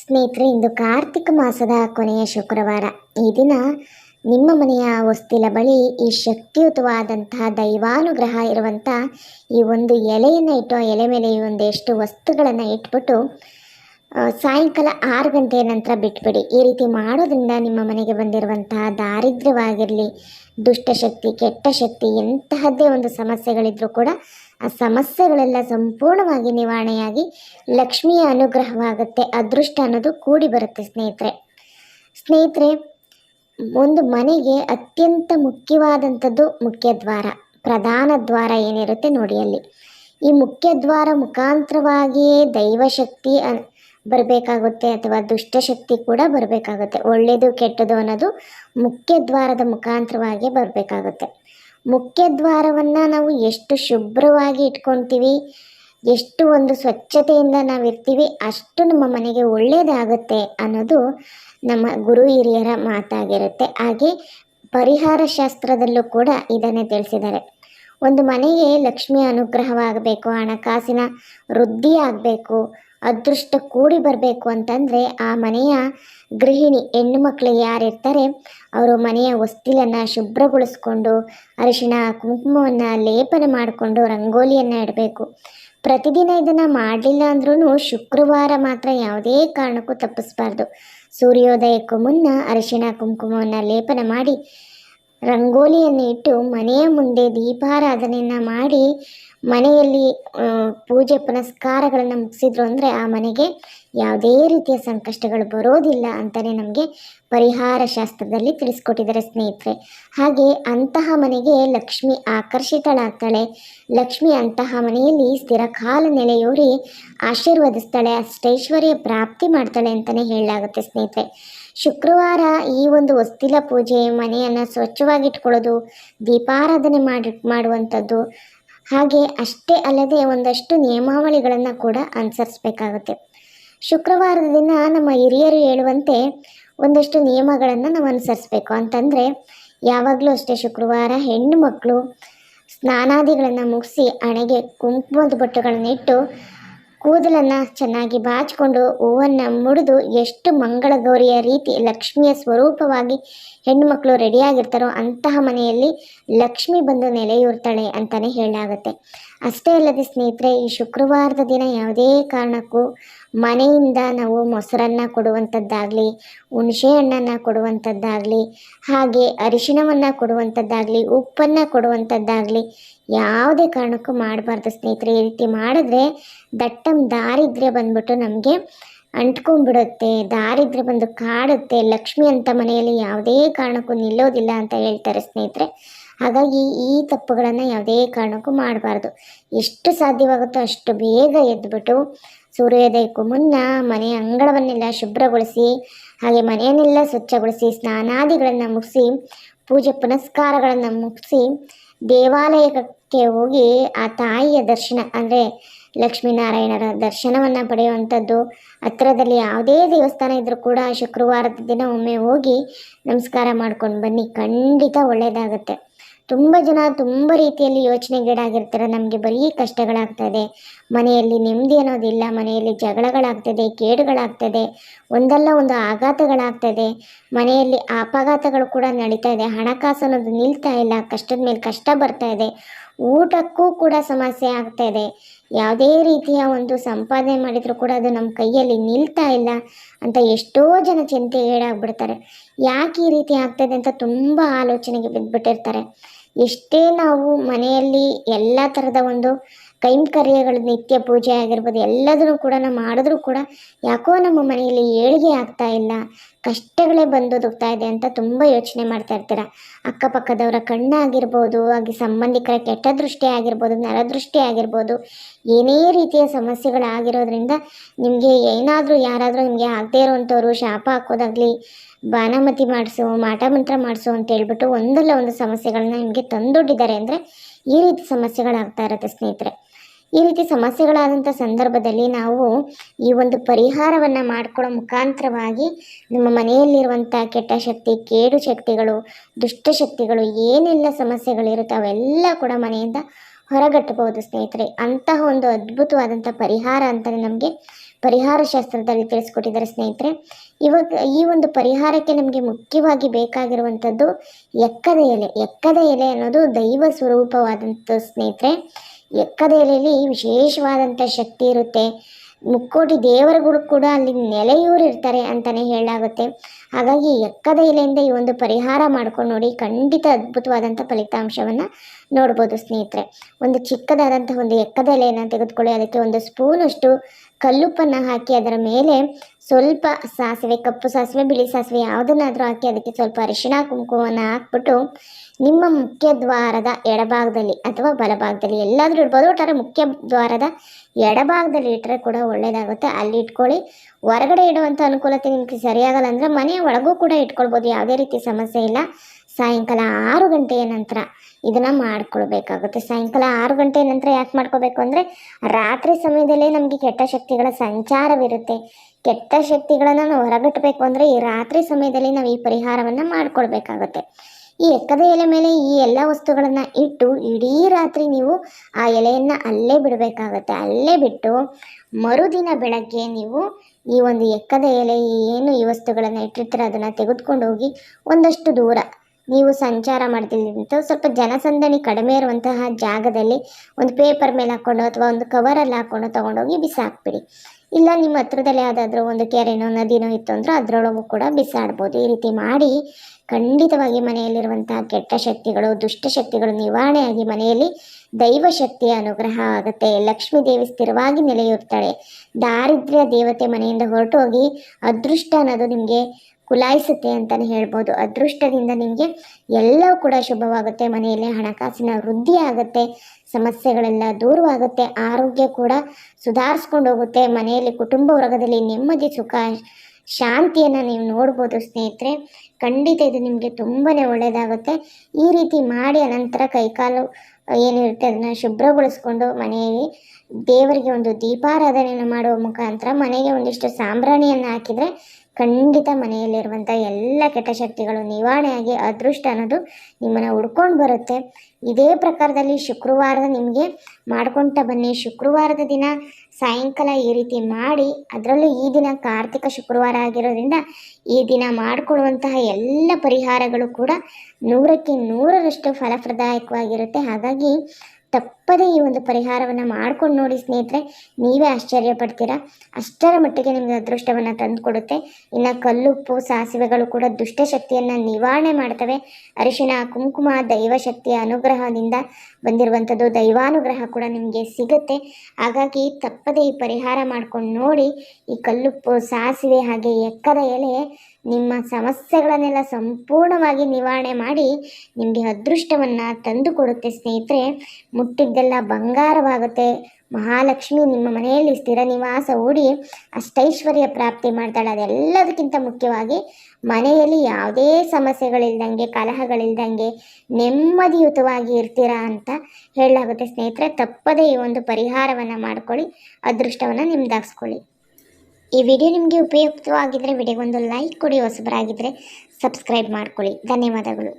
ಸ್ನೇಹಿತರೆ, ಇಂದು ಕಾರ್ತಿಕ ಮಾಸದ ಕೊನೆಯ ಶುಕ್ರವಾರ. ಈ ದಿನ ನಿಮ್ಮ ಮನೆಯ ಹೊಸ್ತಿಲ ಬಳಿ ಈ ಶಕ್ತಿಯುತವಾದಂತಹ ದೈವಾನುಗ್ರಹ ಇರುವಂಥ ಈ ಒಂದು ಎಲೆಯನ್ನು ಇಟ್ಟು ಎಲೆ ಮೇಲೆ ಈ ಒಂದೆಷ್ಟು ವಸ್ತುಗಳನ್ನು ಇಟ್ಬಿಟ್ಟು ಸಾಯಂಕಾಲ ಆರು ಗಂಟೆಯ ನಂತರ ಬಿಟ್ಬಿಡಿ. ಈ ರೀತಿ ಮಾಡೋದ್ರಿಂದ ನಿಮ್ಮ ಮನೆಗೆ ಬಂದಿರುವಂತಹ ದಾರಿದ್ರ್ಯವಾಗಿರಲಿ ದುಷ್ಟಶಕ್ತಿ ಕೆಟ್ಟ ಶಕ್ತಿ, ಎಂತಹದ್ದೇ ಒಂದು ಸಮಸ್ಯೆಗಳಿದ್ರೂ ಕೂಡ ಆ ಸಮಸ್ಯೆಗಳೆಲ್ಲ ಸಂಪೂರ್ಣವಾಗಿ ನಿವಾರಣೆಯಾಗಿ ಲಕ್ಷ್ಮಿಯ ಅನುಗ್ರಹವಾಗುತ್ತೆ. ಅದೃಷ್ಟ ಅನ್ನೋದು ಕೂಡಿ ಬರುತ್ತೆ ಸ್ನೇಹಿತರೆ. ಸ್ನೇಹಿತರೆ, ಒಂದು ಮನೆಗೆ ಅತ್ಯಂತ ಮುಖ್ಯವಾದಂಥದ್ದು ಮುಖ್ಯ ದ್ವಾರ, ಪ್ರಧಾನ ದ್ವಾರ ಏನಿರುತ್ತೆ ನೋಡಿ ಅಲ್ಲಿ. ಈ ಮುಖ್ಯ ದ್ವಾರ ಮುಖಾಂತರವಾಗಿಯೇ ದೈವಶಕ್ತಿ ಬರಬೇಕಾಗುತ್ತೆ ಅಥವಾ ದುಷ್ಟಶಕ್ತಿ ಕೂಡ ಬರಬೇಕಾಗುತ್ತೆ. ಒಳ್ಳೆಯದು ಕೆಟ್ಟದು ಅನ್ನೋದು ಮುಖ್ಯ ದ್ವಾರದ ಮುಖಾಂತರವಾಗಿ ಬರಬೇಕಾಗುತ್ತೆ. ಮುಖ್ಯ ದ್ವಾರವನ್ನು ನಾವು ಎಷ್ಟು ಶುಭ್ರವಾಗಿ ಇಟ್ಕೊಳ್ತೀವಿ ಎಷ್ಟು ಒಂದು ಸ್ವಚ್ಛತೆಯಿಂದ ನಾವು ಇರ್ತೀವಿ, ಅಷ್ಟು ನಮ್ಮ ಮನೆಗೆ ಒಳ್ಳೆಯದಾಗುತ್ತೆ ಅನ್ನೋದು ನಮ್ಮ ಗುರು ಹಿರಿಯರ ಮಾತಾಗಿರುತ್ತೆ. ಹಾಗೆ ಪರಿಹಾರ ಶಾಸ್ತ್ರದಲ್ಲೂ ಕೂಡ ಇದನ್ನೇ ತಿಳಿಸಿದ್ದಾರೆ. ಒಂದು ಮನೆಗೆ ಲಕ್ಷ್ಮಿ ಅನುಗ್ರಹವಾಗಬೇಕು, ಹಣಕಾಸಿನ ವೃದ್ಧಿ ಆಗಬೇಕು ಅದೃಷ್ಟ ಕೂಡಿ ಬರಬೇಕು ಅಂತಂದರೆ ಆ ಮನೆಯ ಗೃಹಿಣಿ ಹೆಣ್ಣು ಮಕ್ಕಳು ಯಾರಿರ್ತಾರೆ, ಅವರು ಮನೆಯ ಹೊಸ್ತಿಲನ್ನು ಶುಭ್ರಗೊಳಿಸ್ಕೊಂಡು, ಅರಿಶಿಣ, ಕುಂಕುಮವನ್ನು ಲೇಪನ ಮಾಡಿಕೊಂಡು ರಂಗೋಲಿಯನ್ನು ಇಡಬೇಕು. ಪ್ರತಿದಿನ ಇದನ್ನು ಮಾಡಲಿಲ್ಲ ಅಂದ್ರೂ ಶುಕ್ರವಾರ ಮಾತ್ರ ಯಾವುದೇ ಕಾರಣಕ್ಕೂ ತಪ್ಪಿಸಬಾರ್ದು. ಸೂರ್ಯೋದಯಕ್ಕೂ ಮುನ್ನ ಅರಿಶಿಣ, ಕುಂಕುಮವನ್ನು ಲೇಪನ ಮಾಡಿ ರಂಗೋಲಿಯನ್ನು ಇಟ್ಟು ಮನೆಯ ಮುಂದೆ ದೀಪಾರಾಧನೆಯನ್ನು ಮಾಡಿ ಮನೆಯಲ್ಲಿ ಪೂಜೆ ಪುನಸ್ಕಾರಗಳನ್ನು ಮುಗಿಸಿದ್ರು ಅಂದರೆ ಆ ಮನೆಗೆ ಯಾವುದೇ ರೀತಿಯ ಸಂಕಷ್ಟಗಳು ಬರೋದಿಲ್ಲ ಅಂತಲೇ ನಮಗೆ ಪರಿಹಾರ ಶಾಸ್ತ್ರದಲ್ಲಿ ತಿಳಿಸ್ಕೊಟ್ಟಿದ್ದಾರೆ ಸ್ನೇಹಿತರೆ. ಹಾಗೆ ಅಂತಹ ಮನೆಗೆ ಲಕ್ಷ್ಮಿ ಆಕರ್ಷಿತಳಾಗ್ತಾಳೆ. ಲಕ್ಷ್ಮಿ ಅಂತಹ ಮನೆಯಲ್ಲಿ ಸ್ಥಿರ ಕಾಲ ನೆಲೆಯೂರಿ ಆಶೀರ್ವದಿಸ್ತಾಳೆ ಅಷ್ಟೈಶ್ವರ್ಯ ಪ್ರಾಪ್ತಿ ಮಾಡ್ತಾಳೆ ಅಂತಲೇ ಹೇಳಲಾಗುತ್ತೆ ಸ್ನೇಹಿತರೆ. ಶುಕ್ರವಾರ ಈ ಒಂದು ವಸ್ತಿಲ ಪೂಜೆ ಮನೆಯನ್ನು ಸ್ವಚ್ಛವಾಗಿಟ್ಕೊಳ್ಳೋದು, ದೀಪಾರಾಧನೆ ಮಾಡಿ, ಮಾಡುವಂಥದ್ದು ಹಾಗೆ ಅಷ್ಟೇ ಅಲ್ಲದೆ ಒಂದಷ್ಟು ನಿಯಮಾವಳಿಗಳನ್ನು ಕೂಡ ಅನುಸರಿಸಬೇಕಾಗುತ್ತೆ. ಶುಕ್ರವಾರದ ದಿನ ನಮ್ಮ ಹಿರಿಯರು ಹೇಳುವಂತೆ ಒಂದಷ್ಟು ನಿಯಮಗಳನ್ನು ನಾವು ಅನುಸರಿಸ್ಬೇಕು. ಅಂತಂದರೆ ಯಾವಾಗಲೂ ಅಷ್ಟೇ ಶುಕ್ರವಾರ ಹೆಣ್ಣು ಮಕ್ಕಳು ಸ್ನಾನಾದಿಗಳನ್ನು ಮುಗಿಸಿ ಹಣೆಗೆ ಕುಂಕುಮದ ಬೊಟ್ಟುಗಳನ್ನು ಇಟ್ಟು ಕೂದಲನ್ನು ಚೆನ್ನಾಗಿ ಬಾಚಿಕೊಂಡು ಹೂವನ್ನು ಮುಡಿದು ಎಷ್ಟು ಮಂಗಳಗೌರಿಯ ರೀತಿ ಲಕ್ಷ್ಮಿಯ ಸ್ವರೂಪವಾಗಿ ಹೆಣ್ಣುಮಕ್ಕಳು ರೆಡಿಯಾಗಿರ್ತಾರೋ ಅಂತಹ ಮನೆಯಲ್ಲಿ ಲಕ್ಷ್ಮಿ ಬಂದು ನೆಲೆಯೂರ್ತಾಳೆ ಅಂತಲೇ ಹೇಳಲಾಗುತ್ತೆ. ಅಷ್ಟೇ ಅಲ್ಲದೆ ಸ್ನೇಹಿತರೆ, ಈ ಶುಕ್ರವಾರದ ದಿನ ಯಾವುದೇ ಕಾರಣಕ್ಕೂ ಮನೆಯಿಂದ ನಾವು ಮೊಸರನ್ನು ಕೊಡುವಂಥದ್ದಾಗಲಿ, ಹುಣಸೆ ಹಣ್ಣನ್ನು ಕೊಡುವಂಥದ್ದಾಗಲಿ, ಹಾಗೆ ಅರಿಶಿಣವನ್ನು ಕೊಡುವಂಥದ್ದಾಗಲಿ, ಉಪ್ಪನ್ನು ಕೊಡುವಂಥದ್ದಾಗಲಿ ಯಾವುದೇ ಕಾರಣಕ್ಕೂ ಮಾಡಬಾರ್ದು ಸ್ನೇಹಿತರೆ. ಈ ರೀತಿ ಮಾಡಿದ್ರೆ ದಟ್ಟಂ ದಾರಿದ್ರ್ಯ ಬಂದ್ಬಿಟ್ಟು ನಮಗೆ ಅಂಟ್ಕೊಂಡ್ಬಿಡುತ್ತೆ ದಾರಿದ್ರೆ ಬಂದು ಕಾಡುತ್ತೆ. ಲಕ್ಷ್ಮಿ ಅಂತ ಮನೆಯಲ್ಲಿ ಯಾವುದೇ ಕಾರಣಕ್ಕೂ ನಿಲ್ಲೋದಿಲ್ಲ ಅಂತ ಹೇಳ್ತಾರೆ ಸ್ನೇಹಿತರೆ. ಹಾಗಾಗಿ ಈ ತಪ್ಪುಗಳನ್ನು ಯಾವುದೇ ಕಾರಣಕ್ಕೂ ಮಾಡಬಾರ್ದು. ಎಷ್ಟು ಸಾಧ್ಯವಾಗುತ್ತೋ ಅಷ್ಟು ಬೇಗ ಎದ್ದುಬಿಟ್ಟು ಸೂರ್ಯೋದಯಕ್ಕೂ ಮುನ್ನ ಮನೆಯ ಅಂಗಳವನ್ನೆಲ್ಲ ಶುಭ್ರಗೊಳಿಸಿ, ಹಾಗೆ ಮನೆಯನ್ನೆಲ್ಲ ಸ್ವಚ್ಛಗೊಳಿಸಿ, ಸ್ನಾನಾದಿಗಳನ್ನು ಮುಗಿಸಿ, ಪೂಜೆ ಪುನಸ್ಕಾರಗಳನ್ನು ಮುಗಿಸಿ ದೇವಾಲಯಕ್ಕೆ ಹೋಗಿ ಆ ತಾಯಿಯ ದರ್ಶನ, ಅಂದರೆ ಲಕ್ಷ್ಮೀನಾರಾಯಣರ ದರ್ಶನವನ್ನು ಪಡೆಯುವಂಥದ್ದು, ಹತ್ತಿರದಲ್ಲಿ ಯಾವುದೇ ದೇವಸ್ಥಾನ ಇದ್ದರೂ ಕೂಡ ಶುಕ್ರವಾರದ ದಿನ ಒಮ್ಮೆ ಹೋಗಿ ನಮಸ್ಕಾರ ಮಾಡ್ಕೊಂಡು ಬನ್ನಿ. ಖಂಡಿತ ಒಳ್ಳೆಯದಾಗುತ್ತೆ ತುಂಬ ಜನ ತುಂಬ ರೀತಿಯಲ್ಲಿ ಯೋಚನೆಗೀಡಾಗಿರ್ತಾರೆ. ನಮಗೆ ಬರೀ ಕಷ್ಟಗಳಾಗ್ತದೆ. ಮನೆಯಲ್ಲಿ ನೆಮ್ಮದಿ ಅನ್ನೋದಿಲ್ಲ. ಮನೆಯಲ್ಲಿ ಜಗಳಗಳಾಗ್ತದೆ, ಕೇಡುಗಳಾಗ್ತದೆ, ಒಂದಲ್ಲ ಒಂದು ಆಘಾತಗಳಾಗ್ತದೆ. ಮನೆಯಲ್ಲಿ ಅಪಘಾತಗಳು ಕೂಡ ನಡೀತಾ ಇದೆ. ಹಣಕಾಸು ಅನ್ನೋದು ನಿಲ್ತಾ ಇಲ್ಲ. ಕಷ್ಟದ ಮೇಲೆ ಕಷ್ಟ ಬರ್ತಾ ಇದೆ. ಊಟಕ್ಕೂ ಕೂಡ ಸಮಸ್ಯೆ ಆಗ್ತಾ ಇದೆ. ಯಾವುದೇ ರೀತಿಯ ಒಂದು ಸಂಪಾದನೆ ಮಾಡಿದರೂ ಕೂಡ ಅದು ನಮ್ಮ ಕೈಯಲ್ಲಿ ನಿಲ್ತಾ ಇಲ್ಲ ಅಂತ ಎಷ್ಟೋ ಜನ ಚಿಂತೆಗೇಡಾಗ್ಬಿಡ್ತಾರೆ ಯಾಕೆ ಈ ರೀತಿ ಆಗ್ತದೆ ಅಂತ ತುಂಬ ಆಲೋಚನೆಗೆ ಬಿದ್ದುಬಿಟ್ಟಿರ್ತಾರೆ ಎಷ್ಟೇ ನಾವು ಮನೆಯಲ್ಲಿ ಎಲ್ಲ ಥರದ ಒಂದು ಕೈಂಕರ್ಯಗಳು ನಿತ್ಯ ಪೂಜೆ ಆಗಿರ್ಬೋದು ಎಲ್ಲದನ್ನು ಕೂಡ ನಾವು ಮಾಡಿದ್ರೂ ಕೂಡ ಯಾಕೋ ನಮ್ಮ ಮನೆಯಲ್ಲಿ ಏಳಿಗೆ ಆಗ್ತಾ ಇಲ್ಲ, ಕಷ್ಟಗಳೇ ಬಂದು ಒದಗ್ತಾ ಇದೆ ಅಂತ ತುಂಬ ಯೋಚನೆ ಮಾಡ್ತಾ ಇರ್ತೀರ. ಅಕ್ಕಪಕ್ಕದವರ ಕಣ್ಣಾಗಿರ್ಬೋದು, ಹಾಗೆ ಸಂಬಂಧಿಕರ ಕೆಟ್ಟ ದೃಷ್ಟಿ ಆಗಿರ್ಬೋದು, ನರದೃಷ್ಟಿ ಆಗಿರ್ಬೋದು, ಏನೇ ರೀತಿಯ ಸಮಸ್ಯೆಗಳಾಗಿರೋದ್ರಿಂದ ನಿಮಗೆ ಏನಾದರೂ ಯಾರಾದರೂ ನಿಮಗೆ ಆಗದೇ ಇರೋವಂಥವ್ರು ಶಾಪ ಹಾಕೋದಾಗಲಿ ಬಾನಮತಿ ಮಾಡಿಸು, ಮಾಟ ಮಂತ್ರ ಮಾಡಿಸು ಅಂತ ಹೇಳ್ಬಿಟ್ಟು ಒಂದಲ್ಲ ಒಂದು ಸಮಸ್ಯೆಗಳನ್ನ ನಿಮಗೆ ತಂದೊಡ್ಡಿದ್ದಾರೆ ಅಂದರೆ ಈ ರೀತಿ ಸಮಸ್ಯೆಗಳಾಗ್ತಾ ಇರುತ್ತೆ ಸ್ನೇಹಿತರೆ. ಈ ರೀತಿ ಸಮಸ್ಯೆಗಳಾದಂಥ ಸಂದರ್ಭದಲ್ಲಿ ನಾವು ಈ ಒಂದು ಪರಿಹಾರವನ್ನು ಮಾಡಿಕೊಳ್ಳೋ ಮುಖಾಂತರವಾಗಿ ನಿಮ್ಮ ಮನೆಯಲ್ಲಿರುವಂಥ ಕೆಟ್ಟ ಶಕ್ತಿ, ಕೇಡು ಶಕ್ತಿಗಳು ದುಷ್ಟಶಕ್ತಿಗಳು ಏನೆಲ್ಲ ಸಮಸ್ಯೆಗಳಿರುತ್ತೆ ಅವೆಲ್ಲ ಕೂಡ ಮನೆಯಿಂದ ಹೊರಗಟ್ಟಬಹುದು ಸ್ನೇಹಿತರೆ. ಅಂತಹ ಒಂದು ಅದ್ಭುತವಾದಂಥ ಪರಿಹಾರ ಅಂತಲೇ ನಮಗೆ ಪರಿಹಾರ ಶಾಸ್ತ್ರದಲ್ಲಿ ತಿಳಿಸ್ಕೊಟ್ಟಿದ್ದಾರೆ ಸ್ನೇಹಿತರೆ. ಇವಾಗ ಈ ಒಂದು ಪರಿಹಾರಕ್ಕೆ ನಮಗೆ ಮುಖ್ಯವಾಗಿ ಬೇಕಾಗಿರುವಂಥದ್ದು ಎಕ್ಕದ ಎಲೆ. ಎಕ್ಕದ ಎಲೆ ಅನ್ನೋದು ದೈವ ಸ್ವರೂಪವಾದಂಥ ಸ್ನೇಹಿತರೆ. ಎಕ್ಕದ ಎಲೆಯಲ್ಲಿ ವಿಶೇಷವಾದಂಥ ಶಕ್ತಿ ಇರುತ್ತೆ. ಮುಕ್ಕೋಟಿ ದೇವರುಗಳು ಕೂಡ ಅಲ್ಲಿ ನೆಲೆಯೂರಿರ್ತಾರೆ ಅಂತಲೇ ಹೇಳಲಾಗುತ್ತೆ. ಹಾಗಾಗಿ ಎಕ್ಕದ ಎಲೆಯಿಂದ ಈ ಒಂದು ಪರಿಹಾರ ಮಾಡ್ಕೊಂಡು ನೋಡಿ, ಖಂಡಿತ ಅದ್ಭುತವಾದಂಥ ಫಲಿತಾಂಶವನ್ನು ನೋಡ್ಬೋದು ಸ್ನೇಹಿತರೆ. ಒಂದು ಚಿಕ್ಕದಾದಂಥ ಒಂದು ಎಕ್ಕದ ಎಲೆಯನ್ನು ತೆಗೆದುಕೊಳ್ಳಿ, ಅದಕ್ಕೆ ಒಂದು ಸ್ಪೂನಷ್ಟು ಕಲ್ಲುಪ್ಪನ್ನು ಹಾಕಿ ಅದರ ಮೇಲೆ ಸ್ವಲ್ಪ ಸಾಸಿವೆ, ಕಪ್ಪು ಸಾಸಿವೆ, ಬಿಳಿ ಸಾಸಿವೆ ಯಾವುದನ್ನಾದರೂ ಹಾಕಿ ಅದಕ್ಕೆ ಸ್ವಲ್ಪ ಅರಿಶಿಣ, ಕುಂಕುಮವನ್ನು ಹಾಕ್ಬಿಟ್ಟು ನಿಮ್ಮ ಮುಖ್ಯ ದ್ವಾರದ ಎಡಭಾಗದಲ್ಲಿ ಅಥವಾ ಬಲಭಾಗದಲ್ಲಿ ಎಲ್ಲಾದರೂ ಇಡ್ಬೋದು. ಒಟ್ಟಾರೆ ಮುಖ್ಯ ದ್ವಾರದ ಎಡಭಾಗದಲ್ಲಿ ಇಟ್ಟರೆ ಕೂಡ ಒಳ್ಳೆಯದಾಗುತ್ತೆ ಅಲ್ಲಿ ಇಟ್ಕೊಳ್ಳಿ. ಹೊರಗಡೆ ಇಡುವಂಥ ಅನುಕೂಲತೆ ನಿಮಗೆ ಸರಿಯಾಗಲ್ಲ ಅಂದರೆ ಮನೆಯ ಒಳಗೂ ಕೂಡ ಇಟ್ಕೊಳ್ಬೋದು. ಯಾವುದೇ ರೀತಿ ಸಮಸ್ಯೆ ಇಲ್ಲ. ಸಾಯಂಕಾಲ ಆರು ಗಂಟೆಯ ನಂತರ ಇದನ್ನು ಮಾಡ್ಕೊಳ್ಬೇಕಾಗುತ್ತೆ. ಸಾಯಂಕಾಲ ಆರು ಗಂಟೆಯ ನಂತರ ಯಾಕೆ ಮಾಡ್ಕೋಬೇಕು ಅಂದರೆ ರಾತ್ರಿ ಸಮಯದಲ್ಲೇ ನಮಗೆ ಕೆಟ್ಟ ಶಕ್ತಿಗಳ ಸಂಚಾರವಿರುತ್ತೆ. ಕೆಟ್ಟ ಶಕ್ತಿಗಳನ್ನು ನಾವು ಹೊರಗಟ್ಟಬೇಕು ಅಂದರೆ ಈ ರಾತ್ರಿ ಸಮಯದಲ್ಲಿ ನಾವು ಈ ಪರಿಹಾರವನ್ನು ಮಾಡ್ಕೊಳ್ಬೇಕಾಗುತ್ತೆ ಈ ಎಕ್ಕದ ಎಲೆ ಮೇಲೆ ಈ ಎಲ್ಲ ವಸ್ತುಗಳನ್ನು ಇಟ್ಟು ಇಡೀ ರಾತ್ರಿ ನೀವು ಆ ಎಲೆಯನ್ನು ಅಲ್ಲೇ ಬಿಡಬೇಕಾಗತ್ತೆ. ಅಲ್ಲೇ ಬಿಟ್ಟು ಮರುದಿನ ಬೆಳಗ್ಗೆ ನೀವು ಈ ಒಂದು ಎಕ್ಕದ ಎಲೆ ಏನು ಈ ವಸ್ತುಗಳನ್ನು ಇಟ್ಟಿರ್ತೀರ ಅದನ್ನು ತೆಗೆದುಕೊಂಡು ಹೋಗಿ ಒಂದಷ್ಟು ದೂರ ನೀವು ಸಂಚಾರ ಮಾಡ್ತಿದ್ದಂಥ ಸ್ವಲ್ಪ ಜನಸಂದಣಿ ಕಡಿಮೆ ಇರುವಂತಹ ಜಾಗದಲ್ಲಿ ಒಂದು ಪೇಪರ್ ಮೇಲೆ ಹಾಕ್ಕೊಂಡು ಅಥವಾ ಒಂದು ಕವರಲ್ಲಿ ಹಾಕ್ಕೊಂಡು ತೊಗೊಂಡೋಗಿ ಬಿಸಾಕ್ಬಿಡಿ. ಇಲ್ಲ, ನಿಮ್ಮ ಹತ್ರದಲ್ಲಿ ಯಾವುದಾದ್ರೂ ಒಂದು ಕೆರೆನೋ, ನದಿನೋ ಇತ್ತು ಅಂದ್ರೆ ಅದರೊಳಗೂ ಕೂಡ ಬಿಸಾಡ್ಬೋದು. ಈ ರೀತಿ ಮಾಡಿ ಖಂಡಿತವಾಗಿ ಮನೆಯಲ್ಲಿರುವಂತಹ ಕೆಟ್ಟ ಶಕ್ತಿಗಳು, ದುಷ್ಟ ಶಕ್ತಿಗಳು ನಿವಾರಣೆಯಾಗಿ ಮನೆಯಲ್ಲಿ ದೈವ ಶಕ್ತಿಯ ಅನುಗ್ರಹ ಆಗುತ್ತೆ. ಲಕ್ಷ್ಮೀ ದೇವಿ ಸ್ಥಿರವಾಗಿ ನೆಲೆಯುತ್ತಾಳೆ ದಾರಿದ್ರ್ಯ ದೇವತೆ ಮನೆಯಿಂದ ಹೊರಟು ಹೋಗಿ ಅದೃಷ್ಟ ಅನ್ನೋದು ನಿಮಗೆ ಕುಲಾಯಿಸುತ್ತೆ ಅಂತಲೇ ಹೇಳ್ಬೋದು. ಅದೃಷ್ಟದಿಂದ ನಿಮಗೆ ಎಲ್ಲವೂ ಕೂಡ ಶುಭವಾಗುತ್ತೆ. ಮನೆಯಲ್ಲಿ ಹಣಕಾಸಿನ ವೃದ್ಧಿ ಆಗುತ್ತೆ. ಸಮಸ್ಯೆಗಳೆಲ್ಲ ದೂರವಾಗುತ್ತೆ, ಆರೋಗ್ಯ ಕೂಡ ಸುಧಾರಿಸ್ಕೊಂಡು ಹೋಗುತ್ತೆ. ಮನೆಯಲ್ಲಿ, ಕುಟುಂಬ ವರ್ಗದಲ್ಲಿ ನೆಮ್ಮದಿ, ಸುಖ, ಶಾಂತಿಯನ್ನು ನೀವು ನೋಡ್ಬೋದು ಸ್ನೇಹಿತರೆ. ಖಂಡಿತ ಇದು ನಿಮಗೆ ತುಂಬಾ ಒಳ್ಳೆಯದಾಗುತ್ತೆ ಈ ರೀತಿ ಮಾಡಿ ಅನಂತರ ಕೈಕಾಲು ಏನಿರುತ್ತೆ ಅದನ್ನು ಶುಭ್ರಗೊಳಿಸ್ಕೊಂಡು ಮನೆಯಲ್ಲಿ ದೇವರಿಗೆ ಒಂದು ದೀಪಾರಾಧನೆಯನ್ನು ಮಾಡುವ ಮುಖಾಂತರ ಮನೆಗೆ ಒಂದಿಷ್ಟು ಸಾಂಬ್ರಾಣಿಯನ್ನು ಹಾಕಿದರೆ ಖಂಡಿತ ಮನೆಯಲ್ಲಿರುವಂಥ ಎಲ್ಲ ಕೆಟ್ಟ ಶಕ್ತಿಗಳು ನಿವಾರಣೆಯಾಗಿ ಅದೃಷ್ಟ ಅನ್ನೋದು ನಿಮ್ಮನ್ನು ಹುಡ್ಕೊಂಡು ಬರುತ್ತೆ. ಇದೇ ಪ್ರಕಾರದಲ್ಲಿ ಶುಕ್ರವಾರದ ನಿಮಗೆ ಮಾಡ್ಕೊತ ಬನ್ನಿ. ಶುಕ್ರವಾರದ ದಿನ ಸಾಯಂಕಾಲ ಈ ರೀತಿ ಮಾಡಿ, ಅದರಲ್ಲೂ ಈ ದಿನ ಕಾರ್ತಿಕ ಶುಕ್ರವಾರ ಆಗಿರೋದ್ರಿಂದ ಈ ದಿನ ಮಾಡಿಕೊಡುವಂತಹ ಎಲ್ಲ ಪರಿಹಾರಗಳು ಕೂಡ ನೂರಕ್ಕೆ ನೂರರಷ್ಟು ಫಲಪ್ರದಾಯಕವಾಗಿರುತ್ತೆ. ಹಾಗಾಗಿ ತಪ್ಪದೇ ಈ ಒಂದು ಪರಿಹಾರವನ್ನು ಮಾಡ್ಕೊಂಡು ನೋಡಿ ಸ್ನೇಹಿತರೆ, ನೀವೇ ಆಶ್ಚರ್ಯ ಪಡ್ತೀರಾ ಅಷ್ಟರ ಮಟ್ಟಿಗೆ ನಿಮಗೆ ಅದೃಷ್ಟವನ್ನು ತಂದುಕೊಡುತ್ತೆ. ಇನ್ನು ಕಲ್ಲುಪ್ಪು ಸಾಸಿವೆಗಳು ಕೂಡ ದುಷ್ಟಶಕ್ತಿಯನ್ನು ನಿವಾರಣೆ ಮಾಡ್ತವೆ. ಅರಿಶಿಣ, ಕುಂಕುಮ, ದೈವಶಕ್ತಿಯ ಅನುಗ್ರಹದಿಂದ ಬಂದಿರುವಂಥದ್ದು ದೈವಾನುಗ್ರಹ ಕೂಡ ನಿಮಗೆ ಸಿಗುತ್ತೆ. ಹಾಗಾಗಿ ತಪ್ಪದೇ ಈ ಪರಿಹಾರ ಮಾಡ್ಕೊಂಡು ನೋಡಿ, ಈ ಕಲ್ಲುಪ್ಪು ಸಾಸಿವೆ ಹಾಗೆ ಎಕ್ಕದ ಎಲೆ ನಿಮ್ಮ ಸಮಸ್ಯೆಗಳನ್ನೆಲ್ಲ ಸಂಪೂರ್ಣವಾಗಿ ನಿವಾರಣೆ ಮಾಡಿ ನಿಮಗೆ ಅದೃಷ್ಟವನ್ನು ತಂದು ಕೊಡುತ್ತೆ ಸ್ನೇಹಿತರೆ. ಮುಟ್ಟಿದ್ದೆಲ್ಲ ಬಂಗಾರವಾಗುತ್ತೆ. ಮಹಾಲಕ್ಷ್ಮಿ ನಿಮ್ಮ ಮನೆಯಲ್ಲಿ ಸ್ಥಿರ ನಿವಾಸ ಹೂಡಿ ಅಷ್ಟೈಶ್ವರ್ಯ ಪ್ರಾಪ್ತಿ ಮಾಡ್ತಾಳೆ. ಅದೆಲ್ಲದಕ್ಕಿಂತ ಮುಖ್ಯವಾಗಿ ಮನೆಯಲ್ಲಿ ಯಾವುದೇ ಸಮಸ್ಯೆಗಳಿಲ್ದಂಗೆ, ಕಲಹಗಳಿಲ್ದಂಗೆ ನೆಮ್ಮದಿಯುತವಾಗಿ ಇರ್ತೀರಾ ಅಂತ ಹೇಳಲಾಗುತ್ತೆ ಸ್ನೇಹಿತರೆ. ತಪ್ಪದೇ ಈ ಒಂದು ಪರಿಹಾರವನ್ನು ಮಾಡ್ಕೊಳ್ಳಿ, ಅದೃಷ್ಟವನ್ನು ನಿಮ್ದಾಗಿಸ್ಕೊಳ್ಳಿ. ಈ ವಿಡಿಯೋ ನಿಮಗೆ ಉಪಯುಕ್ತವಾಗಿದ್ದರೆ ವಿಡಿಯೋಗೊಂದು ಲೈಕ್ ಕೊಡಿ ಹೊಸಬರಾಗಿದ್ದರೆ ಸಬ್ಸ್ಕ್ರೈಬ್ ಮಾಡ್ಕೊಳ್ಳಿ. ಧನ್ಯವಾದಗಳು.